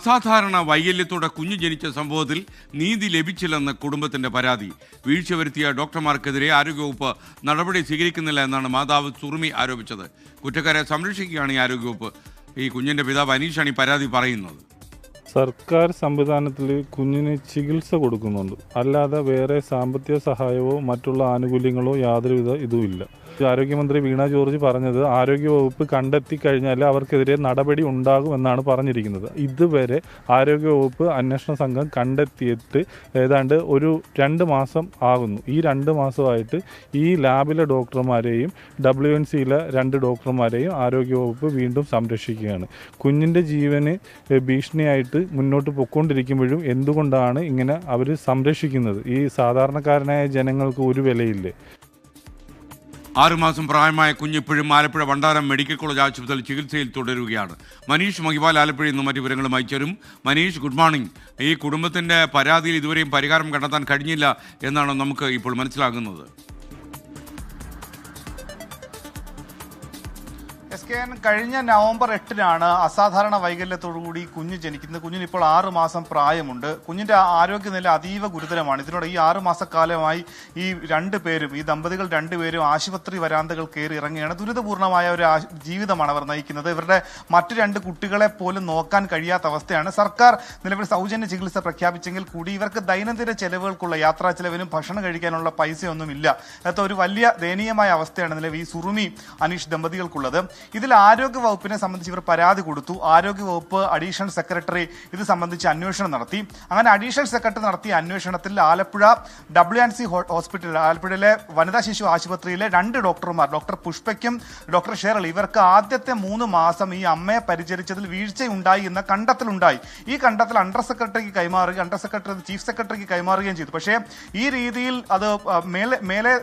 അസാധാരണ വൈകല്യത്തോടെ കുഞ്ഞു ജനിച്ച സംഭവത്തിൽ നീതി ലഭിച്ചില്ലെന്ന് കുടുംബത്തിന്റെ പരാതി. വീഴ്ച വരുത്തിയ ഡോക്ടർമാർക്കെതിരെ ആരോഗ്യവകുപ്പ് നടപടി സ്വീകരിക്കുന്നില്ല എന്നാണ് മാതാവ് സുറുമി ആരോപിച്ചത്. കുറ്റക്കാരെ സംരക്ഷിക്കുകയാണ് ഈ ആരോഗ്യവകുപ്പ്. ഈ കുഞ്ഞിന്റെ പിതാവ് അനീഷാണ് ഈ പരാതി പറയുന്നത്. സർക്കാർ സംവിധാനത്തിൽ കുഞ്ഞിന് ചികിത്സ കൊടുക്കുന്നുണ്ട്. അല്ലാതെ വേറെ സാമ്പത്തിക സഹായമോ മറ്റുള്ള ആനുകൂല്യങ്ങളോ യാതൊരുവിധ ഇതുമില്ല. ആരോഗ്യമന്ത്രി വീണ ജോർജ് പറഞ്ഞത് ആരോഗ്യവകുപ്പ് കണ്ടെത്തി കഴിഞ്ഞാൽ അവർക്കെതിരെ നടപടി ഉണ്ടാകുമെന്നാണ് പറഞ്ഞിരിക്കുന്നത്. ഇതുവരെ ആരോഗ്യവകുപ്പ് അന്വേഷണ സംഘം കണ്ടെത്തിയിട്ട് ഏതാണ്ട് ഒരു രണ്ട് മാസം ആകുന്നു. ഈ രണ്ട് മാസമായിട്ട് ഈ ലാബിലെ ഡോക്ടർമാരെയും ഡബ്ല്യു എൻ സിയിലെ രണ്ട് ഡോക്ടർമാരെയും ആരോഗ്യവകുപ്പ് വീണ്ടും സംരക്ഷിക്കുകയാണ്. കുഞ്ഞിന്റെ ജീവന് ഭീഷണിയായിട്ട് മുന്നോട്ട് പൊക്കോണ്ടിരിക്കുമ്പോഴും എന്തുകൊണ്ടാണ് ഇങ്ങനെ അവർ സംരക്ഷിക്കുന്നത്? ഈ സാധാരണക്കാരനായ ജനങ്ങൾക്ക് ഒരു വിലയില്ലേ? ആറുമാസം പ്രായമായ കുഞ്ഞ് ആലപ്പുഴ വണ്ടാരം മെഡിക്കൽ കോളേജ് ആശുപത്രിയിൽ ചികിത്സയിൽ തുടരുകയാണ്. മനീഷ് മഹിപാൽ ആലപ്പുഴയിൽ നിന്നും മറ്റു വിവരങ്ങളുമായി ചേരും മനീഷ് ഗുഡ് മോർണിംഗ് ഈ കുടുംബത്തിന്റെ പരാതിയിൽ ഇതുവരെയും പരിഹാരം കണ്ടെത്താൻ കഴിഞ്ഞില്ല എന്നാണ് നമുക്ക് ഇപ്പോൾ മനസ്സിലാകുന്നത്. എസ് കെ എൻ കഴിഞ്ഞ നവംബർ എട്ടിനാണ് അസാധാരണ വൈകല്യത്തോടുകൂടി കുഞ്ഞ് ജനിക്കുന്നത്. കുഞ്ഞിന് ഇപ്പോൾ ആറ് മാസം പ്രായമുണ്ട്. കുഞ്ഞിന്റെ ആരോഗ്യനില അതീവ ഗുരുതരമാണ്. ഇതിനോട് ഈ ആറ് മാസക്കാലമായി ഈ രണ്ടു പേരും ഈ ദമ്പതികൾ രണ്ടുപേരും ആശുപത്രി വരാന്തകൾ കയറി ഇറങ്ങുകയാണ്. ദുരിതപൂർണമായ ഒരു ജീവിതമാണ് അവർ നയിക്കുന്നത്. ഇവരുടെ മറ്റു രണ്ട് കുട്ടികളെ പോലും നോക്കാൻ കഴിയാത്ത അവസ്ഥയാണ്. സർക്കാർ നിലവിൽ സൗജന്യ ചികിത്സ പ്രഖ്യാപിച്ചെങ്കിൽ കൂടി ഇവർക്ക് ദൈനംദിന ചെലവുകൾക്കുള്ള യാത്രാ ചെലവിനും ഭക്ഷണം കഴിക്കാനുള്ള പൈസയൊന്നുമില്ല. അത് ഒരു വലിയ ദയനീയമായ അവസ്ഥയാണ് നിലവിൽ ഈ സുറുമി അനീഷ് ദമ്പതികൾക്കുള്ളത്. ഇതിൽ ആരോഗ്യ വകുപ്പിനെ സംബന്ധിച്ച് ഇവർ പരാതി കൊടുത്തു. ആരോഗ്യ വകുപ്പ് അഡീഷണൽ സെക്രട്ടറി ഇത് സംബന്ധിച്ച് അന്വേഷണം നടത്തി. അങ്ങനെ അഡീഷണൽ സെക്രട്ടറി നടത്തിയ അന്വേഷണത്തിൽ Alappuzha W and C hospital ആലപ്പുഴയിലെ വനിതാ ശിശു ആശുപത്രിയിലെ രണ്ട് ഡോക്ടർമാർ ഡോക്ടർ പുഷ്പയ്ക്കും ഡോക്ടർ ഷേറൽ ഇവർക്ക് ആദ്യത്തെ മൂന്ന് മാസം ഈ അമ്മയെ പരിചരിച്ചതിൽ വീഴ്ചയുണ്ടായി എന്ന കണ്ടെത്തലുണ്ടായി. ഈ കണ്ടെത്തൽ അണ്ടർ സെക്രട്ടറിക്ക് കൈമാറുകയും അണ്ടർ സെക്രട്ടറി ചീഫ് സെക്രട്ടറിക്ക് കൈമാറുകയും ചെയ്തു. പക്ഷേ ഈ രീതിയിൽ അത് മേലെ മേലെ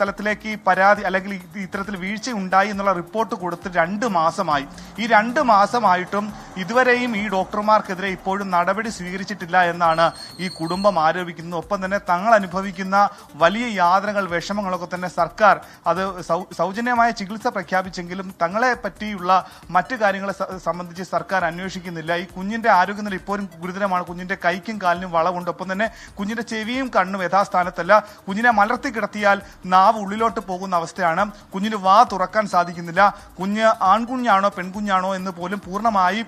തലത്തിലേക്ക് പരാതി അല്ലെങ്കിൽ ഇത് ഇത്തരത്തിൽ വീഴ്ച ഉണ്ടായി എന്നുള്ള റിപ്പോർട്ട് കൊടുത്ത് രണ്ട് മാസമായി. ഈ രണ്ട് മാസമായിട്ടും ഇതുവരെയും ഈ ഡോക്ടർമാർക്കെതിരെ ഇപ്പോഴും നടപടി സ്വീകരിച്ചിട്ടില്ല എന്നാണ് ഈ കുടുംബം ആരോപിക്കുന്നത്. ഒപ്പം തന്നെ തങ്ങൾ അനുഭവിക്കുന്ന വലിയ യാതനകൾ വിഷമങ്ങളൊക്കെ തന്നെ സർക്കാർ അത് സൗജന്യമായ ചികിത്സ പ്രഖ്യാപിച്ചെങ്കിലും തങ്ങളെ പറ്റിയുള്ള മറ്റു കാര്യങ്ങളെ സംബന്ധിച്ച് സർക്കാർ അന്വേഷിക്കുന്നില്ല. ഈ കുഞ്ഞിന്റെ ആരോഗ്യനില ഇപ്പോഴും ഗുരുതരമാണ്. കുഞ്ഞിന്റെ കൈക്കും കാലിനും വളവുണ്ട്. ഒപ്പം തന്നെ കുഞ്ഞിന്റെ ചെവിയും കണ്ണും യഥാസ്ഥാനത്തല്ല. കുഞ്ഞിനെ മലർത്തി കിടത്തിയാൽ നാവ് ഉള്ളിലോട്ട് പോകുന്ന അവസ്ഥയാണ്. കുഞ്ഞിന് വാ തുറക്കാൻ സാധിക്കുന്നില്ല. കുഞ്ഞ് ആൺകുഞ്ഞാണോ പെൺകുഞ്ഞാണോ എന്ന് പോലും പൂർണമായി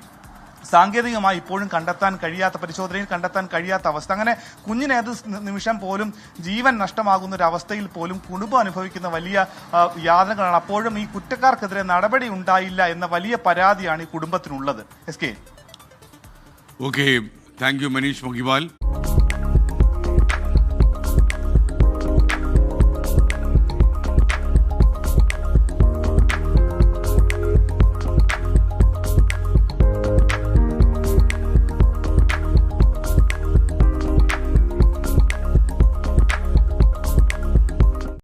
സാങ്കേതികമായി ഇപ്പോഴും കണ്ടെത്താൻ കഴിയാത്ത പരിശോധനയിൽ കണ്ടെത്താൻ കഴിയാത്ത അവസ്ഥ. അങ്ങനെ കുഞ്ഞിന് ഏത് നിമിഷം പോലും ജീവൻ നഷ്ടമാകുന്ന ഒരു അവസ്ഥയിൽ പോലും കുടുംബം അനുഭവിക്കുന്ന വലിയ യാതനകളാണ്. അപ്പോഴും ഈ കുറ്റക്കാർക്കെതിരെ നടപടി ഉണ്ടായില്ല എന്ന വലിയ പരാതിയാണ് ഈ കുടുംബത്തിനുള്ളത്. S K. Okay thank you Manish Mahipal